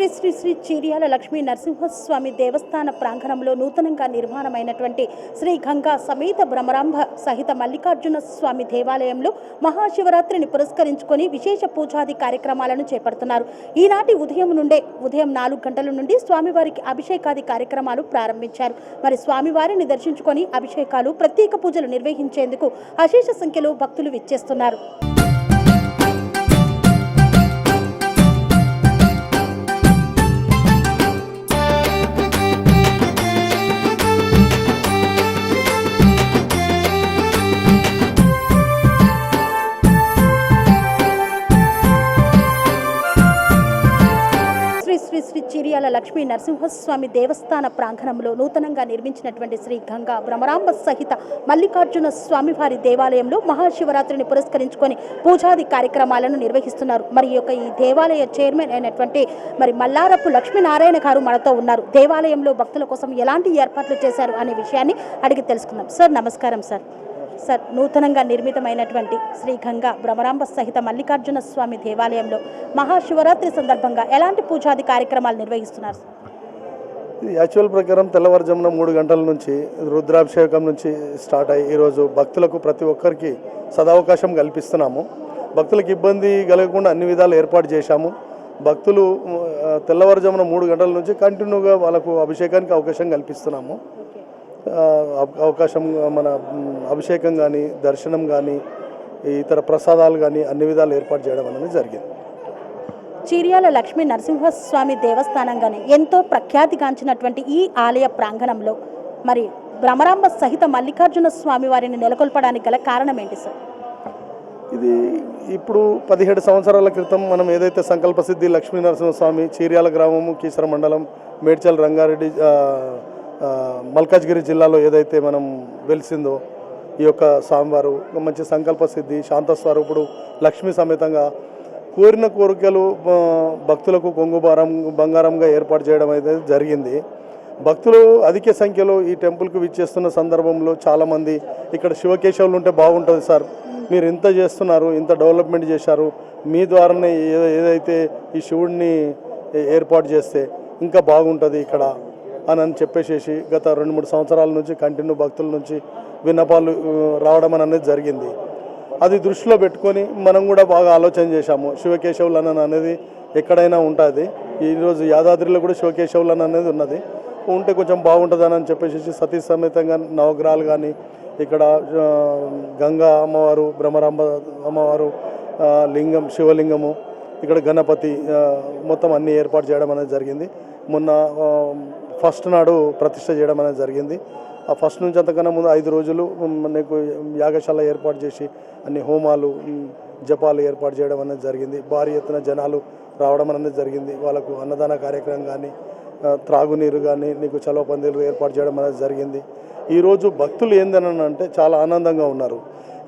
శ్రీ శ్రీ శ్రీ చీరియాల లక్ష్మీ నరసింహస్వామి దేవస్థాన ప్రాంగణంలో నూతనంగా నిర్మాణమైనటువంటి శ్రీ గంగా సమేత భ్రమరాంభ సహిత మల్లికార్జున స్వామి దేవాలయంలో మహాశివరాత్రిని పురస్కరించుకొని విశేష పూజాది కార్యక్రమాలను చేపడుతున్నారు. ఈనాటి ఉదయం నుండే ఉదయం నాలుగు గంటల నుండి స్వామివారికి అభిషేకాది కార్యక్రమాలు ప్రారంభించారు. మరి స్వామివారిని దర్శించుకొని అభిషేకాలు ప్రత్యేక పూజలు నిర్వహించేందుకు అశేష సంఖ్యలో భక్తులు విచ్చేస్తున్నారు. శ్రీ లక్ష్మీ నరసింహస్వామి దేవస్థాన ప్రాంగణంలో నూతనంగా నిర్మించినటువంటి శ్రీ గంగా భ్రమరాంబ సహిత మల్లికార్జున స్వామివారి దేవాలయంలో మహాశివరాత్రిని పురస్కరించుకొని పూజాది కార్యక్రమాలను నిర్వహిస్తున్నారు. మరి యొక్క ఈ దేవాలయ చైర్మన్ అయినటువంటి మరి మల్లారపు లక్ష్మీనారాయణ గారు మనతో ఉన్నారు. దేవాలయంలో భక్తుల కోసం ఎలాంటి ఏర్పాట్లు చేశారు అనే విషయాన్ని అడిగి తెలుసుకుందాం. సార్ నమస్కారం సార్. నూతనంగా నిర్మితమైనటువంటి శ్రీ గంగా భ్రమరాంబ సహిత మల్లికార్జున స్వామి దేవాలయంలో మహాశివరాత్రి సందర్భంగా ఎలాంటి పూజాది కార్యక్రమాలు నిర్వహిస్తున్నారు సార్? యాక్చువల్ ప్రకారం తెల్లవారుజామున మూడు గంటల నుంచి రుద్రాభిషేకం నుంచి స్టార్ట్ అయ్యి ఈరోజు భక్తులకు ప్రతి ఒక్కరికి సదావకాశం కల్పిస్తున్నాము. భక్తులకు ఇబ్బంది కలగకుండా అన్ని విధాలు ఏర్పాటు చేశాము. భక్తులు తెల్లవారుజామున మూడు గంటల నుంచి కంటిన్యూగా వాళ్ళకు అభిషేకానికి అవకాశం కల్పిస్తున్నాము. అవకాశం మన అభిషేకం కానీ దర్శనం కానీ ఇతర ప్రసాదాలు కానీ అన్ని విధాలు ఏర్పాటు చేయడం అనేది జరిగింది. చీర్యాల లక్ష్మీ నరసింహస్వామి దేవస్థానంగానే ఎంతో ప్రఖ్యాతిగాంచినటువంటి ఈ ఆలయ ప్రాంగణంలో మరి భ్రమరాంబ సహిత మల్లికార్జున స్వామి వారిని నెలకొల్పడానికి గల కారణం ఏంటి సార్? ఇది ఇప్పుడు పదిహేడు సంవత్సరాల క్రితం మనం ఏదైతే సంకల్ప సిద్ధి లక్ష్మీ నరసింహస్వామి చీర్యాల గ్రామము కీసర మండలం మేడ్చల్ రంగారెడ్డి మల్కాజ్గిరి జిల్లాలో ఏదైతే మనం వెలిసిందో ఈ యొక్క స్వామివారు మంచి సంకల్ప సిద్ధి శాంతస్వరూపుడు లక్ష్మీ సమేతంగా కోరిన కోరికలు భక్తులకు భక్తులకు కొంగుబారం బంగారంగా ఏర్పాటు చేయడం అయితే జరిగింది. భక్తులు అధిక సంఖ్యలో ఈ టెంపుల్కి విచ్చేస్తున్న సందర్భంలో చాలామంది ఇక్కడ శివకేశవులు ఉంటే బాగుంటుంది సార్. మీరు ఇంత చేస్తున్నారు ఇంత డెవలప్మెంట్ చేశారు మీ ద్వారానే ఏదైతే ఈ శివుడిని ఏర్పాటు చేస్తే ఇంకా బాగుంటుంది ఇక్కడ. అని అని చెప్పేసేసి గత రెండు మూడు సంవత్సరాల నుంచి కంటిన్యూ భక్తుల నుంచి విన్నపాలు రావడం అనేది జరిగింది. అది దృష్టిలో పెట్టుకొని మనం కూడా బాగా ఆలోచన చేశాము. శివకేశవులను అనేది ఎక్కడైనా ఉంటుంది. ఈరోజు యాదాద్రిలో కూడా శివకేశవులను అనేది ఉన్నది. ఉంటే కొంచెం బాగుంటుందని అని చెప్పేసి సతీ సమేతంగా నవగ్రహాలు కానీ ఇక్కడ గంగా అమ్మవారు బ్రహ్మరాంబ అమ్మవారు లింగం శివలింగము ఇక్కడ గణపతి మొత్తం అన్నీ ఏర్పాటు చేయడం అనేది జరిగింది. మొన్న ఫస్ట్ నాడు ప్రతిష్ట చేయడం అనేది జరిగింది. ఆ ఫస్ట్ నుంచి అంతకన్నా ముందు ఐదు రోజులు నీకు యాగశాల ఏర్పాటు చేసి అన్ని హోమాలు జపాలు ఏర్పాటు చేయడం అనేది జరిగింది. భారీ ఎత్తున జనాలు రావడం అనేది జరిగింది. వాళ్ళకు అన్నదాన కార్యక్రమం కానీ త్రాగునీరు కానీ నీకు చలవ పందిలు ఏర్పాటు చేయడం అనేది జరిగింది. ఈరోజు భక్తులు ఏందని అంటే చాలా ఆనందంగా ఉన్నారు.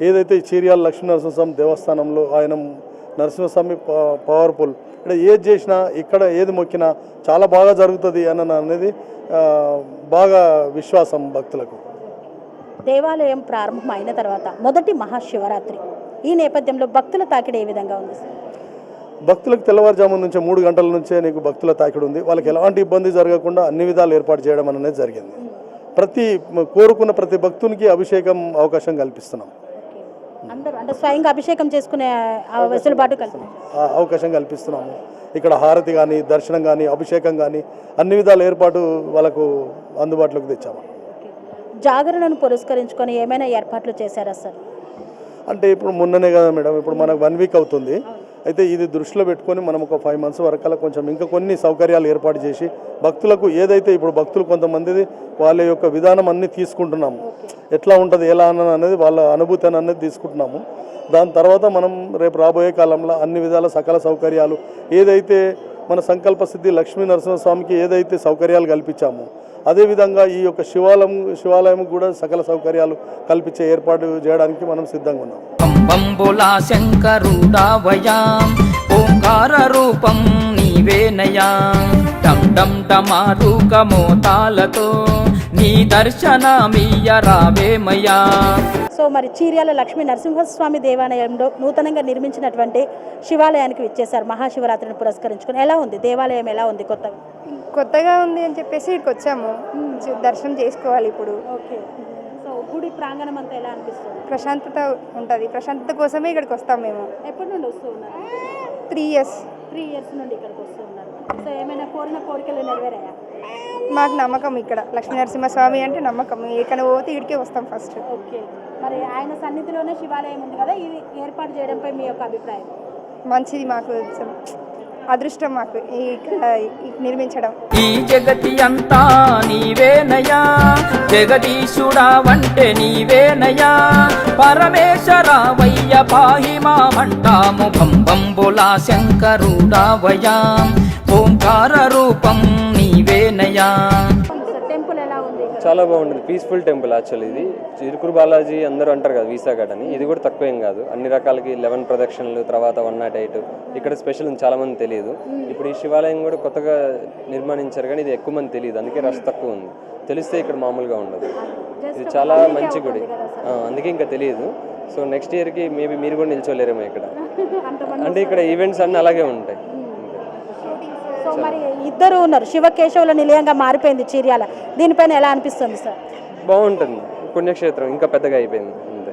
ఏదైతే ఈ చీర్యాల లక్ష్మీనరసింహస్వామి దేవస్థానంలో ఆయన నరసింహస్వామి పవర్ఫుల్. ఇక్కడ ఏది చేసినా ఇక్కడ ఏది మొక్కినా చాలా బాగా జరుగుతుంది అని అనేది బాగా విశ్వాసం భక్తులకు. దేవాలయం ప్రారంభం అయిన తర్వాత మొదటి మహాశివరాత్రి. ఈ నేపథ్యంలో భక్తుల తాకిడి ఏ విధంగా ఉంది? భక్తులకు తెల్లవారుజాము నుంచి మూడు గంటల నుంచే నీకు భక్తుల తాకిడి ఉంది. వాళ్ళకి ఎలాంటి ఇబ్బంది జరగకుండా అన్ని విధాలు ఏర్పాటు చేయడం అనేది జరిగింది. ప్రతి కోరుకున్న ప్రతి భక్తునికి అభిషేకం అవకాశం కల్పిస్తున్నాం. అందరూ అంటే స్వయంగా అభిషేకం చేసుకునే వెసులుబాటు కలిసి ఆ అవకాశం కల్పిస్తున్నాము. ఇక్కడ హారతి కానీ దర్శనం కానీ అభిషేకం కానీ అన్ని విధాల ఏర్పాటు వాళ్ళకు అందుబాటులోకి తెచ్చాము. జాగరణను పురస్కరించుకొని ఏమైనా ఏర్పాట్లు చేశారా సార్? అంటే ఇప్పుడు మొన్ననే కదా మేడం ఇప్పుడు మనకు వన్ వీక్ అవుతుంది. అయితే ఇది దృష్టిలో పెట్టుకొని మనం ఒక ఫైవ్ మంత్స్ వరకల్లా కొంచెం ఇంకా కొన్ని సౌకర్యాలు ఏర్పాటు చేసి భక్తులకు ఏదైతే ఇప్పుడు భక్తులు కొంతమంది వాళ్ళ యొక్క విధానం అన్నీ తీసుకుంటున్నాము. ఎట్లా ఉంటుంది ఎలా అన్న అనేది వాళ్ళ అనుభూతి అనేది తీసుకుంటున్నాము. దాని తర్వాత మనం రేపు రాబోయే కాలంలో అన్ని విధాల సకల సౌకర్యాలు ఏదైతే మన సంకల్ప సిద్ధి లక్ష్మీ నరసింహస్వామికి ఏదైతే సౌకర్యాలు కల్పించామో అదేవిధంగా ఈ యొక్క శివాలయం శివాలయం కూడా సకల సౌకర్యాలు కల్పించే ఏర్పాటు చేయడానికి మనం సిద్ధంగా ఉన్నాం పంబంబులా శంకరుడావయా. ఓంకార రూపం నీవేనయా డం డం డమారుక మోతాలతో నీ దర్శనమీయ రావేమయ్యా సో మరి చీర్యాల లక్ష్మీ నరసింహస్వామి దేవాలయంలో నూతనంగా నిర్మించినటువంటి శివాలయానికి ఇచ్చేశారు మహాశివరాత్రిని పురస్కరించుకొని. ఎలా ఉంది? దేవాలయం ఎలా ఉంది? కొత్తగా? కొత్తగా ఉంది అని చెప్పేసి ఇక్కడికి వచ్చాము. దర్శనం చేసుకోవాలి ఇప్పుడు. గుడి ప్రాంగణం అంతా ఎలా అనిపిస్తుంది? ప్రశాంతత ఉంటుంది. ప్రశాంతత కోసమే ఇక్కడికి వస్తాం మేము. ఎప్పటి నుండి వస్తూ ఉన్నారు? త్రీ ఇయర్స్ త్రీ ఇయర్స్ నుండి ఇక్కడికి వస్తూ ఉన్నారు. సో ఏమైనా కోరిన కోరికలు నెరవేరాయా? మాకు నమ్మకం ఇక్కడ. లక్ష్మీ నరసింహస్వామి అంటే నమ్మకం. ఎక్కడ పోతే ఇక్కడికే వస్తాం ఫస్ట్ ఓకే. మరి ఆయన సన్నిధిలోనే శివాలయం ఉంది కదా. ఇది ఏర్పాటు చేయడంపై మీ యొక్క అభిప్రాయం? మంచిది మాకు. అదృష్టం మాకు నిర్మించడం. ఈ జగతి అంతా నీవేనయా? జగదీశుడా వంటే నీవేనయా? పరమేశ్వరావయ్య పాహి మామంటాము బంబంబులా శంకరుడావయా ఓంకార రూపం నీవేనయా? చాలా బాగుంటుంది. పీస్ఫుల్ టెంపుల్ యాక్చువల్ ఇది. చిరుకురు బాలాజీ అందరూ అంటారు కదా వీసా ఘాట్ అని. ఇది కూడా తక్కువ కాదు. అన్ని రకాలకి లెవెన్ ప్రదక్షిణలు తర్వాత వన్ నాట్ ఎయిట్ ఇక్కడ స్పెషల్ ఉంది చాలా మంది తెలియదు. ఇప్పుడు ఈ శివాలయం కూడా కొత్తగా నిర్మాణించారు కానీ ఇది ఎక్కువ మంది తెలియదు. అందుకే రష్ తక్కువ ఉంది. తెలిస్తే ఇక్కడ మామూలుగా ఉండదు. ఇది చాలా మంచి గుడి. అందుకే ఇంకా తెలియదు. సో నెక్స్ట్ ఇయర్కి మేబీ మీరు కూడా నిల్చోలేరేమో ఇక్కడ. అంటే ఇక్కడ ఈవెంట్స్ అన్నీ అలాగే ఉంటాయి. మరి ఇద్దరు ఉన్నారు. శివకేశవుల నిలయంగా మారిపోయింది చీర్యాల. దీనిపైన ఎలా అనిపిస్తుంది సార్? బాగుంటుంది. పుణ్యక్షేత్రం ఇంకా పెద్దగా అయిపోయింది. అంతే.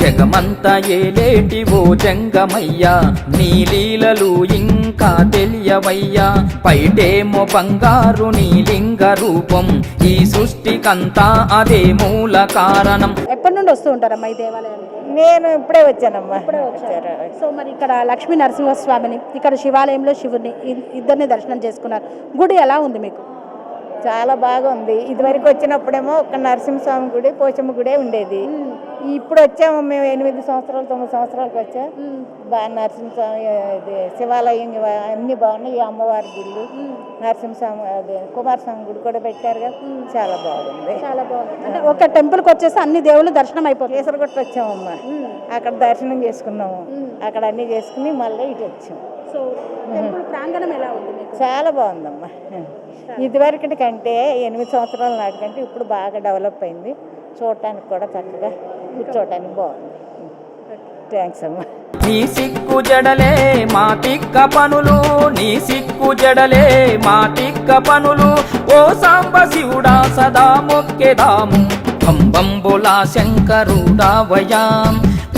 జగమంత ఏలేటి ఓ జంగమయ్యా. నీ లీలలు ఇంకా తెలియవయ్యా. పైటేమో బంగారు నీ లింగ రూపం. ఈ సృష్టికంతా అదే మూల కారణం. ఎప్పటి నుండి వస్తూ ఉంటారమ్మా ఈ దేవాలయానికి? నేను ఇప్పుడే వచ్చానమ్మా. సో మరి ఇక్కడ లక్ష్మీ నరసింహస్వామిని ఇక్కడ శివాలయంలో శివుని ఇద్దరిని దర్శనం చేసుకున్నారు. గుడి ఎలా ఉంది మీకు? చాలా బాగా ఉంది ఇదివరకు వచ్చినప్పుడేమో ఒక నరసింహస్వామి గుడి పోచమ్మ గుడే ఉండేది. ఇప్పుడు వచ్చాము మేము ఎనిమిది సంవత్సరాలు తొమ్మిది సంవత్సరాలకు వచ్చా. బాగా నరసింహస్వామి ఇది శివాలయం అన్ని బాగున్నాయి. ఈ అమ్మవారి గుళ్ళు నరసింహస్వామి అదే కుమారస్వామి గుడి కూడా పెట్టారు కదా. చాలా బాగుంది. చాలా బాగుంది. అంటే ఒక టెంపుల్కి వచ్చేసి అన్ని దేవుళ్ళు దర్శనం అయిపోతుంది కేసరగొట్ట వచ్చామమ్మా. అక్కడ దర్శనం చేసుకున్నాము. అక్కడ అన్ని చేసుకుని మళ్ళీ ఇటు వచ్చాము సో టెంపుల్ ప్రాంగణం ఎలా ఉంది చాలా బాగుందమ్మా. ఇదివరకటి కంటే ఎనిమిది సంవత్సరాల నాటి కంటే ఇప్పుడు బాగా డెవలప్ అయింది. చూడటానికి కూడా చక్కగా కూర్చోవడానికి బాగుంది. థ్యాంక్స్ అమ్మా. నీ సిక్కు జడలే మా తిక్క పనులు నీ సిక్కు జడలే మా తిక్క పనులు. ఓ సాంబ శివుడా సదా మొక్కెదాము. కంబంబులా శంకరుడావయాం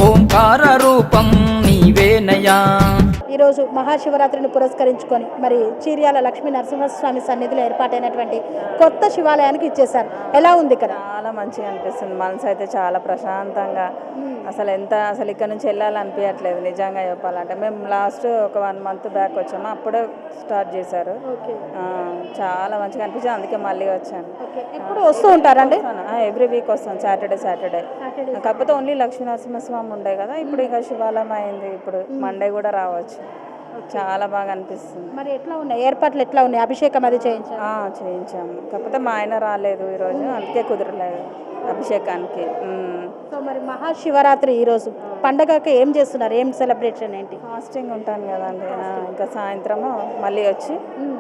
ఓంకార రూపం నీవేనయాం ఈరోజు మహాశివరాత్రిని పురస్కరించుకొని మరి చీర్యాల లక్ష్మీ నరసింహస్వామి సన్నిధిలో ఏర్పాటైనటువంటి కొత్త శివాలయానికి ఇచ్చేశారు. ఎలా ఉంది ఇక్కడ? చాలా మంచిగా అనిపిస్తుంది. మనసు అయితే చాలా ప్రశాంతంగా. అసలు ఎంత అసలు ఇక్కడ నుంచి వెళ్ళాలనిపించట్లేదు నిజంగా చెప్పాలంటే. మేము లాస్ట్ ఒక వన్ మంత్ బ్యాక్ వచ్చాము. అప్పుడే స్టార్ట్ చేశారు. చాలా మంచిగా అనిపించింది. అందుకే మళ్ళీ వచ్చాను. ఎప్పుడు వస్తూ ఉంటారండి? ఎవ్రీ వీక్ వస్తాను. Saturday Saturday. కాకపోతే ఓన్లీ లక్ష్మీ నరసింహస్వామి ఉండే కదా. ఇప్పుడు ఇక శివాలయం అయింది. ఇప్పుడు మండే కూడా రావచ్చు. చాలా బాగా అనిపిస్తుంది. మరి ఎట్లా ఉన్నాయి? ఏర్పాట్లు ఎట్లా ఉన్నాయి? అభిషేకం అది చేయించారు? ఆ, చేయించాము కాకపోతే మా ఆయన రాలేదు ఈరోజు. అందుకే కుదరలేదు అభిషేకానికి. సో మరి మహాశివరాత్రి ఈరోజు పండగకి ఏం చేస్తున్నారు? ఏం సెలబ్రేషన్ ఏంటి? ఫాస్టింగ్ ఉంటాను కదండి. ఇంకా సాయంత్రము మళ్ళీ వచ్చి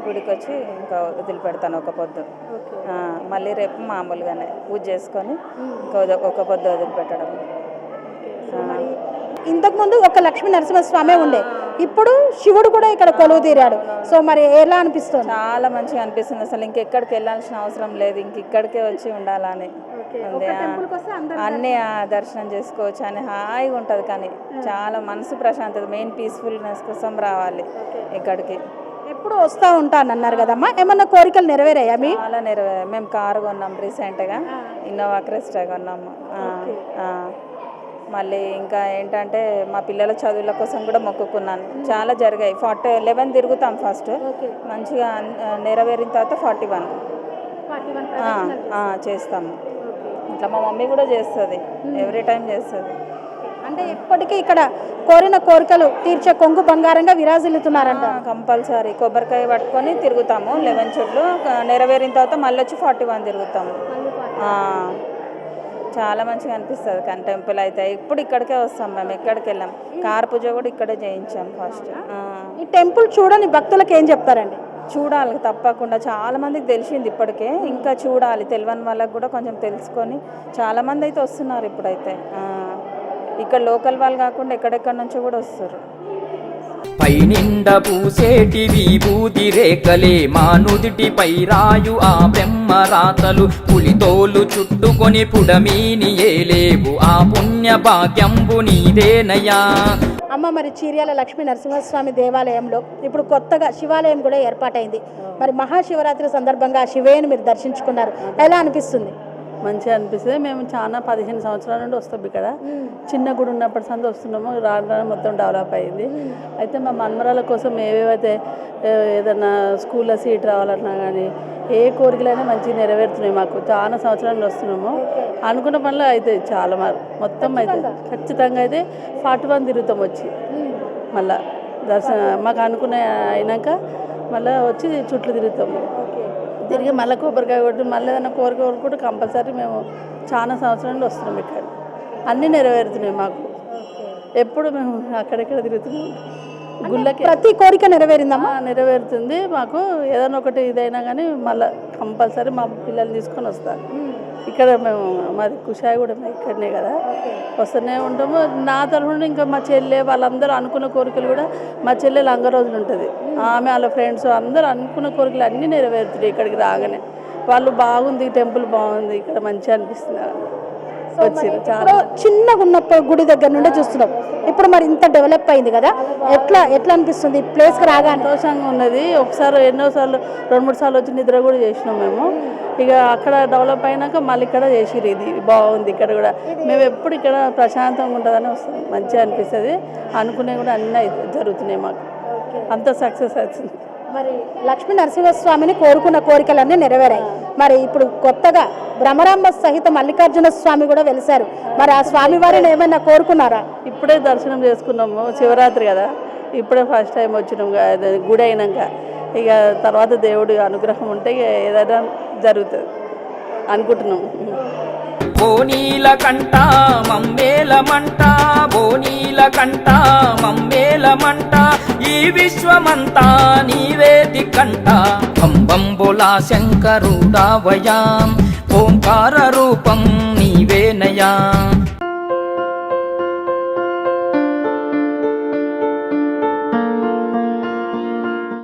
గుడికి వచ్చి ఇంకా వదిలిపెడతాను ఒక పొద్దు. ఆ, మళ్ళీ రేపు మామూలుగానే పూజ చేసుకొని ఇంకా ఒక పొద్దు వదిలిపెట్టడం ఇంతకుముందు ఒక లక్ష్మీ నరసింహస్వామి ఉండే. ఇప్పుడు శివుడు కూడా ఇక్కడ కొలువు తీరాడు సో మరి ఎలా అనిపిస్తుంది? చాలా మంచిగా అనిపిస్తుంది అసలు ఇంకెక్కడికి వెళ్ళాల్సిన అవసరం లేదు. ఇంక ఇక్కడికే వచ్చి ఉండాలని. అన్నీ ఆ, దర్శనం చేసుకోవచ్చు అని హాయిగా ఉంటుంది కానీ చాలా మనసు ప్రశాంతత మెయిన్ పీస్ఫుల్నెస్ కోసం రావాలి ఇక్కడికి ఎప్పుడు వస్తూ ఉంటాను అన్నారు కదమ్మా? ఏమన్నా కోరికలు నెరవేరాయా మీ? చాలా నెరవేరాయి మేము కారు కొన్నాం రీసెంట్గా ఇన్నోవా క్రెస్టా కొన్నాము. మళ్ళీ ఇంకా ఏంటంటే మా పిల్లల చదువుల కోసం కూడా మొక్కుకున్నాను. చాలా జరిగాయి. ఫార్టీ లెవెన్ తిరుగుతాం ఫస్ట్. మంచిగా నెరవేరిన తర్వాత ఫార్టీ వన్. చేస్తాము. ఇట్లా మా మమ్మీ కూడా చేస్తుంది. ఎవ్రీ టైం చేస్తుంది. అంటే ఇప్పటికీ ఇక్కడ కోరిన కోరికలు తీర్చే కొంగు బంగారంగా విరాజిల్లుతున్నారంట. కంపల్సరీ. కొబ్బరికాయ పట్టుకొని తిరుగుతాము లెవెన్ చుట్లు. నెరవేరిన తర్వాత మళ్ళీ వచ్చి ఫార్టీ వన్. తిరుగుతాము చాలా మంచిగా అనిపిస్తుంది. కానీ టెంపుల్ అయితే ఇప్పుడు ఇక్కడికే వస్తాం మేము ఎక్కడికి వెళ్ళాం. కార్ పూజ కూడా ఇక్కడే చేయించాం ఫస్ట్. ఈ టెంపుల్ చూడని భక్తులకు ఏం చెప్తారండి? చూడాలి తప్పకుండా. చాలా మందికి తెలిసింది ఇప్పటికే. ఇంకా చూడాలి. తెలియని వాళ్ళకి కూడా కొంచెం తెలుసుకొని చాలా మంది అయితే వస్తున్నారు ఇప్పుడైతే. ఇక్కడ లోకల్ వాళ్ళు కాకుండా ఎక్కడెక్కడ నుంచో కూడా వస్తారు పైనిండ పూసేటి విభూది రేఖలే మా నుదిటిపై రాయు ఆ బ్రహ్మ రాతలు పులితోలు చుట్టుకొని పుడమీని ఏలేవు. ఆ పుణ్య భాగ్యంబు నీదేనయ్యా అమ్మ మరి చీర్యాల లక్ష్మీ నరసింహస్వామి దేవాలయంలో ఇప్పుడు కొత్తగా శివాలయం కూడా ఏర్పాటైంది. మరి మహాశివరాత్రి సందర్భంగా శివయ్యను మీరు దర్శించుకున్నారు. ఎలా అనిపిస్తుంది? మంచిగా అనిపిస్తుంది. మేము చాలా పదిహేను సంవత్సరాల నుండి వస్తాం ఇక్కడ. చిన్న గుడి ఉన్నప్పటి సంది వస్తున్నాము. రాను రాను మొత్తం డెవలప్ అయింది. అయితే మా మన్మరాల కోసం ఏవేవైతే ఏదన్నా స్కూల్లో సీట్ రావాలన్నా కానీ ఏ కోరికలైనా మంచిగా నెరవేరుతున్నాయి మాకు. చాలా సంవత్సరాల నుండి వస్తున్నాము. అనుకున్న పనులు అయితే చాలా మొత్తం అయితే ఖచ్చితంగా. అయితే ఫార్టీ వన్ తిరుగుతాం వచ్చి. మళ్ళా దర్శనం మాకు అనుకున్న అయినాక మళ్ళీ వచ్చి చుట్లు తిరుగుతాము తిరిగి మళ్ళీ కొబ్బరికాయ కొట్టి మళ్ళీ ఏదైనా కోరిక కోరుకుంటే కంపల్సరీ మేము చాలా సంవత్సరాల నుండి వస్తున్నాం ఇక్కడ. అన్నీ నెరవేరుతున్నాయి మాకు. ఎప్పుడు మేము అక్కడెక్కడ తిరుగుతున్నాం? గుళ్ళకి. ప్రతి కోరిక నెరవేరిందమ్మా? నెరవేరుతుంది మాకు. ఏదైనా ఒకటి ఇదైనా కానీ మళ్ళీ కంపల్సరీ మా పిల్లల్ని తీసుకొని వస్తాను ఇక్కడ మేము మాది కుషాయి కూడా ఇక్కడనే కదా. వస్తూనే ఉంటాము. నా తరఫున ఇంకా మా చెల్లె వాళ్ళందరూ అనుకున్న కోరికలు కూడా మా చెల్లె లంగ రోజులు ఉంటుంది. ఆమె వాళ్ళ ఫ్రెండ్స్ అందరూ అనుకున్న కోరికలు అన్నీ నెరవేరుతున్నాయి ఇక్కడికి రాగానే. వాళ్ళు బాగుంది టెంపుల్ బాగుంది ఇక్కడ మంచిగా అనిపిస్తుంది. వచ్చారు చాలా చిన్నగా ఉన్నప్పుడు గుడి దగ్గర నుండే చూస్తున్నాం. ఇప్పుడు మరి ఇంత డెవలప్ అయింది కదా ఎట్లా ఎట్లా అనిపిస్తుంది? ప్లేస్కి రాగానే? సంతోషంగా ఉన్నది. ఒకసారి ఎన్నోసార్లు రెండు మూడు సార్లు వచ్చి నిద్ర కూడా చేసినాం మేము. ఇక అక్కడ డెవలప్ అయినాక మళ్ళీ ఇక్కడ చేసిరు ఇది. బాగుంది ఇక్కడ కూడా. మేము ఎప్పుడు ఇక్కడ ప్రశాంతంగా ఉంటుందని వస్తాం మంచిగా అనిపిస్తుంది. అనుకునే కూడా అన్నీ జరుగుతున్నాయి మాకు. అంత సక్సెస్ అవుతుంది. మరి లక్ష్మీ నరసింహస్వామిని కోరుకున్న కోరికలన్నీ నెరవేరాయి. మరి ఇప్పుడు కొత్తగా భ్రమరాంబ సహిత మల్లికార్జున స్వామి కూడా వెలిశారు. మరి ఆ స్వామి వారిని ఏమైనా కోరుకున్నారా? ఇప్పుడే దర్శనం చేసుకున్నాము శివరాత్రి కదా. ఇప్పుడే ఫస్ట్ టైం వచ్చినాం గుడి అయినాక. ఇక తర్వాత దేవుడి అనుగ్రహం ఉంటే ఇక ఏదైనా జరుగుతుంది అనుకుంటున్నాం. బోనీల కంట మమ్మేల మంట బోనీల కంట మమ్మేల మంట ఈ విశ్వమంతా నీవే దిక్కంట కంబంబులా శంకరుడావయా ఓంకార రూపం నీవేనయా